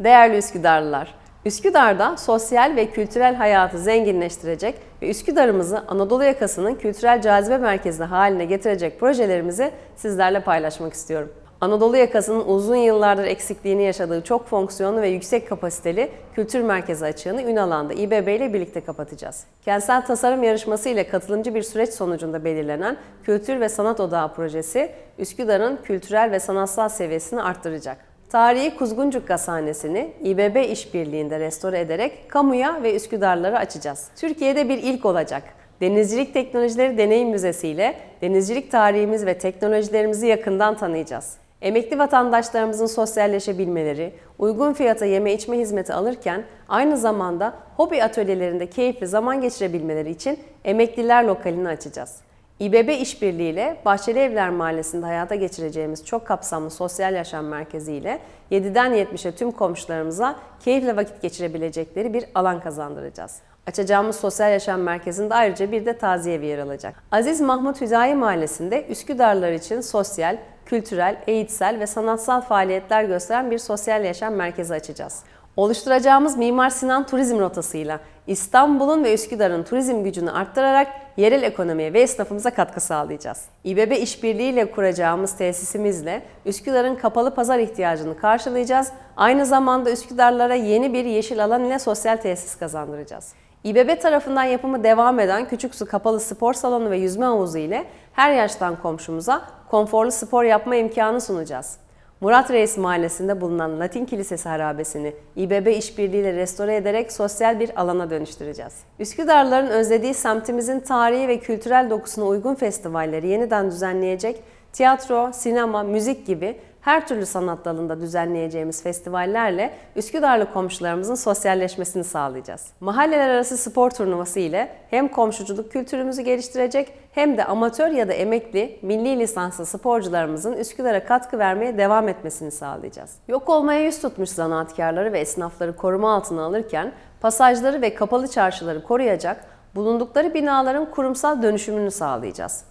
Değerli Üsküdarlılar, Üsküdar'da sosyal ve kültürel hayatı zenginleştirecek ve Üsküdar'ımızı Anadolu yakasının kültürel cazibe merkezi haline getirecek projelerimizi sizlerle paylaşmak istiyorum. Anadolu yakasının uzun yıllardır eksikliğini yaşadığı çok fonksiyonlu ve yüksek kapasiteli kültür merkezi açığını Ünalan'da İBB ile birlikte kapatacağız. Kentsel tasarım yarışması ile katılımcı bir süreç sonucunda belirlenen Kültür ve Sanat Odağı projesi Üsküdar'ın kültürel ve sanatsal seviyesini arttıracak. Tarihi Kuzguncuk Gazhanesi'ni İBB işbirliğinde restore ederek kamuya ve Üsküdarlara açacağız. Türkiye'de bir ilk olacak. Denizcilik Teknolojileri Deneyim Müzesi ile denizcilik tarihimiz ve teknolojilerimizi yakından tanıyacağız. Emekli vatandaşlarımızın sosyalleşebilmeleri, uygun fiyata yeme içme hizmeti alırken aynı zamanda hobi atölyelerinde keyifli zaman geçirebilmeleri için Emekliler Lokalini açacağız. İBB işbirliğiyle Bahçeli Evler Mahallesi'nde hayata geçireceğimiz çok kapsamlı sosyal yaşam merkezi ile 7'den 70'e tüm komşularımıza keyifle vakit geçirebilecekleri bir alan kazandıracağız. Açacağımız sosyal yaşam merkezinde ayrıca bir de taziye evi yer alacak. Aziz Mahmut Hüdayi Mahallesi'nde Üsküdarlar için sosyal, kültürel, eğitsel ve sanatsal faaliyetler gösteren bir sosyal yaşam merkezi açacağız. Oluşturacağımız Mimar Sinan turizm rotasıyla İstanbul'un ve Üsküdar'ın turizm gücünü arttırarak yerel ekonomiye ve esnafımıza katkı sağlayacağız. İBB işbirliğiyle kuracağımız tesisimizle Üsküdar'ın kapalı pazar ihtiyacını karşılayacağız. Aynı zamanda Üsküdarlara yeni bir yeşil alan ile sosyal tesis kazandıracağız. İBB tarafından yapımı devam eden Küçük Su Kapalı Spor Salonu ve yüzme havuzu ile her yaştan komşumuza konforlu spor yapma imkanı sunacağız. Murat Reis Mahallesi'nde bulunan Latin Kilisesi harabesini İBB işbirliğiyle restore ederek sosyal bir alana dönüştüreceğiz. Üsküdarlıların özlediği semtimizin tarihi ve kültürel dokusuna uygun festivalleri yeniden düzenleyecek, tiyatro, sinema, müzik gibi her türlü sanat dalında düzenleyeceğimiz festivallerle Üsküdarlı komşularımızın sosyalleşmesini sağlayacağız. Mahalleler arası spor turnuvası ile hem komşuculuk kültürümüzü geliştirecek hem de amatör ya da emekli milli lisanslı sporcularımızın Üsküdar'a katkı vermeye devam etmesini sağlayacağız. Yok olmaya yüz tutmuş zanaatkarları ve esnafları koruma altına alırken pasajları ve kapalı çarşıları koruyacak, bulundukları binaların kurumsal dönüşümünü sağlayacağız.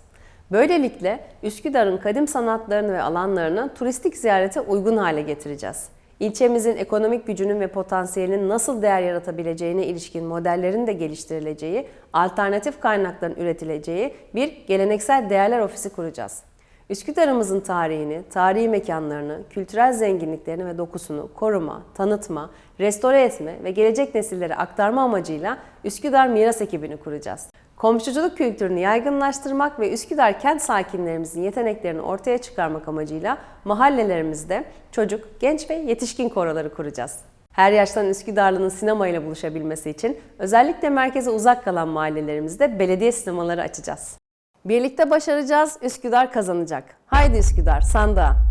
Böylelikle Üsküdar'ın kadim sanatlarını ve alanlarını turistik ziyarete uygun hale getireceğiz. İlçemizin ekonomik gücünün ve potansiyelinin nasıl değer yaratabileceğine ilişkin modellerin de geliştirileceği, alternatif kaynakların üretileceği bir geleneksel değerler ofisi kuracağız. Üsküdar'ımızın tarihini, tarihi mekanlarını, kültürel zenginliklerini ve dokusunu koruma, tanıtma, restore etme ve gelecek nesillere aktarma amacıyla Üsküdar Miras ekibini kuracağız. Komşuculuk kültürünü yaygınlaştırmak ve Üsküdar kent sakinlerimizin yeteneklerini ortaya çıkarmak amacıyla mahallelerimizde çocuk, genç ve yetişkin koroları kuracağız. Her yaştan Üsküdarlı'nın sinema ile buluşabilmesi için özellikle merkeze uzak kalan mahallelerimizde belediye sinemaları açacağız. Birlikte başaracağız, Üsküdar kazanacak. Haydi Üsküdar, sandığa.